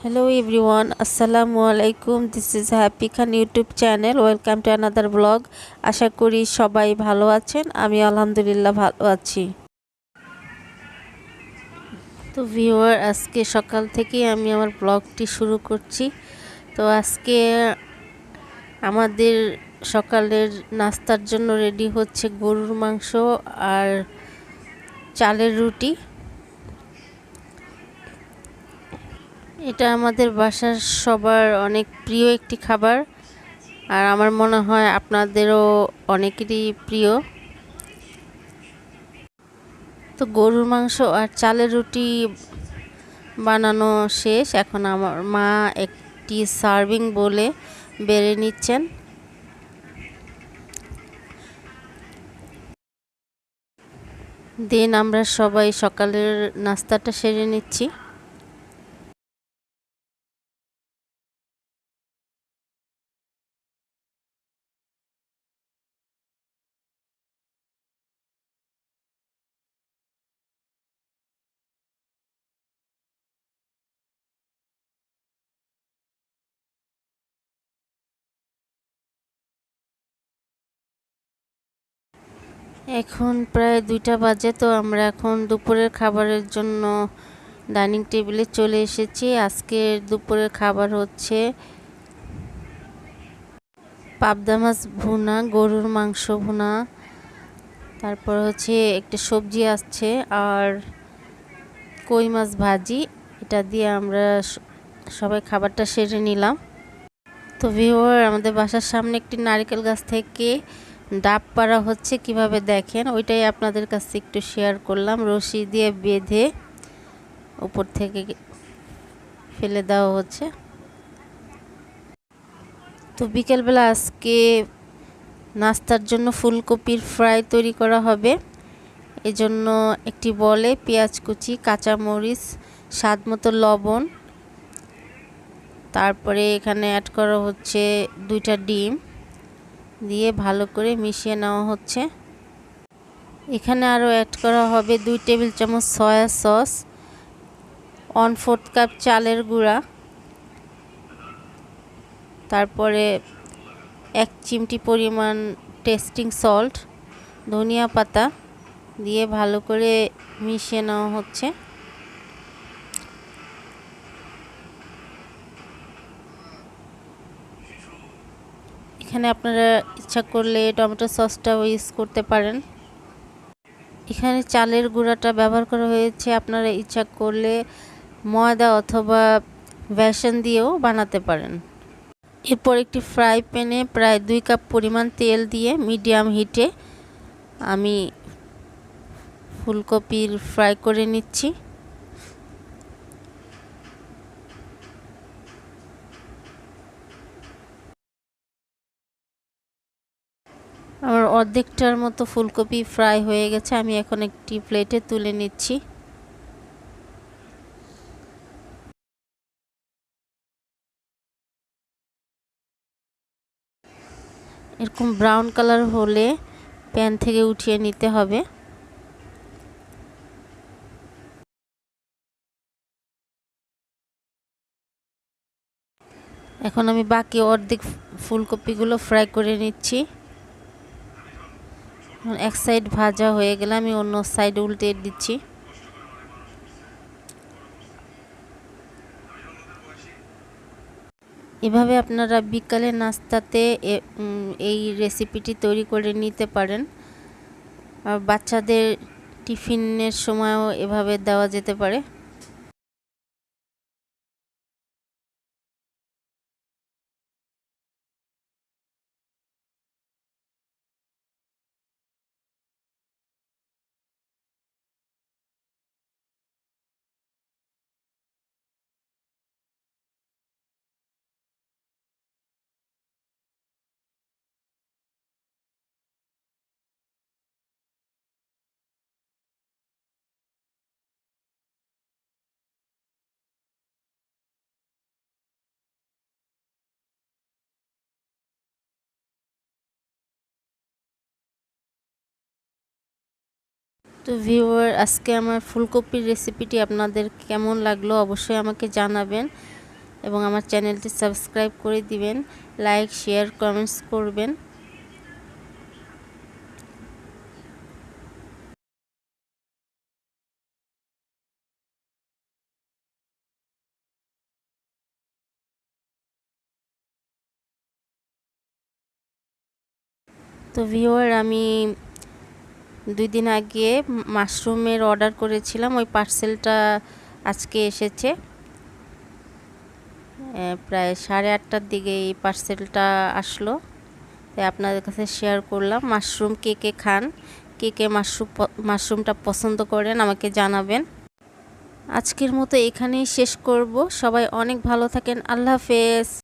Hello everyone, Assalamu alaikum. This is Happy Khan YouTube channel. Welcome to another vlog. আশা করি সবাই ভালো আছেন আমি আলহামদুলিল্লাহ ভালো আছি তো ভিউয়ার আজকে সকাল থেকেই আমি আমার ব্লগটি শুরু করছি তো আজকে আমাদের সকালের নাস্তার জন্য রেডি হচ্ছে গরুর মাংস আর চালের রুটি এটা আমাদের বাসার সবার অনেক প্রিয় একটি খাবার। আর আমার মনে হয় আপনাদেরও অনেকেরই প্রিয়। তো গরুর মাংস আর চালের রুটি বানানো শেষ। এখন আমার মা একটি সার্ভিং বলে বেড়ে নিচ্ছেন। দেন আমরা সবাই সকালের নাস্তাটা সেরে নিচ্ছি। এখন প্রায় দুইটা বাজে, তো আমরা এখন দুপুরের খাবারের জন্য ডাইনিং টেবিলে চলে এসেছি। আজকের দুপুরের খাবার হচ্ছে পাবদা মাছ ভুনা, গরুর মাংস ভুনা, তারপর হচ্ছে একটা সবজি আসছে আর কই মাছ ভাজি। এটা দিয়ে আমরা সবাই খাবারটা সেরে নিলাম। তো ভিওর আমাদের বাসার সামনে একটি নারিকেল গাছ থেকে ডাব পাড়া হচ্ছে কীভাবে দেখেন, ওইটাই আপনাদের কাছে একটু শেয়ার করলাম। রশি দিয়ে বেঁধে উপর থেকে ফেলে দেওয়া হচ্ছে। তো বিকেলবেলা আজকে নাস্তার জন্য ফুলকপির ফ্রাই তৈরি করা হবে। এজন্য একটি বলে পেঁয়াজ কুচি, কাঁচামরিচ, স্বাদ মতো লবণ। তারপরে এখানে অ্যাড করা হচ্ছে দুইটা ডিম। দিয়ে ভালো করে মিশিয়ে নেওয়া হচ্ছে। এখানে আরও অ্যাড করা হবে দুই টেবিল চামচ soya sauce one fourth cup চালের গুঁড়া, তারপরে এক চিমটি পরিমাণ টেস্টিং সল্ট ধনিয়া পাতা দিয়ে ভালো করে মিশিয়ে নেওয়া হচ্ছে। এখানে আপনারা ইচ্ছা করলে টমেটো সসটাও ইউজ করতে পারেন। এখানে চালের গুঁড়াটা ব্যবহার করা হয়েছে, আপনারা ইচ্ছা করলে ময়দা অথবা বেসন দিয়েও বানাতে পারেন। এরপর একটি ফ্রাই প্যানে প্রায় দুই কাপ পরিমাণ তেল দিয়ে মিডিয়াম হিটে আমি ফুলকপির ফ্রাই করে নিচ্ছি আমার অর্ধেকটার মতো ফুলকপি ফ্রাই হয়ে গেছে, আমি এখন একটি প্লেটে তুলে নিচ্ছি। এরকম ব্রাউন কালার হলে প্যান থেকে উঠিয়ে নিতে হবে। এখন আমি বাকি অর্ধেক ফুলকপিগুলো ফ্রাই করে নিচ্ছি। এক সাইড ভাজা হয়ে গেলে আমি অন্য সাইড উল্টে দিচ্ছি। এভাবে আপনারা বিকালে নাস্তাতে এই রেসিপিটি তৈরি করে নিতে পারেন। আর বাচ্চাদের টিফিনের সময়ও এভাবে দেওয়া যেতে পারে। তো ভিউয়ার, আজকে আমার ফুলকপির রেসিপিটি আপনাদের কেমন লাগল অবশ্যই আমাকে জানাবেন এবং আমার চ্যানেলটি সাবস্ক্রাইব করে দিবেন, লাইক, শেয়ার, কমেন্টস করবেন। তো ভিওয়ার আমি দুই দিন আগে মাশরুমের অর্ডার করেছিলাম, ওই পার্সেলটা আজকে এসেছে। প্রায় সাড়ে আটটার দিকে এই পার্সেলটা আসলো। তাই আপনাদের কাছে শেয়ার করলাম, মাশরুম কে কে খান, কে কে মাশরুম মাশরুমটা পছন্দ করেন আমাকে জানাবেন। আজকের মতো এখানেই শেষ করব। সবাই অনেক ভালো থাকেন, আল্লাহ হাফেজ।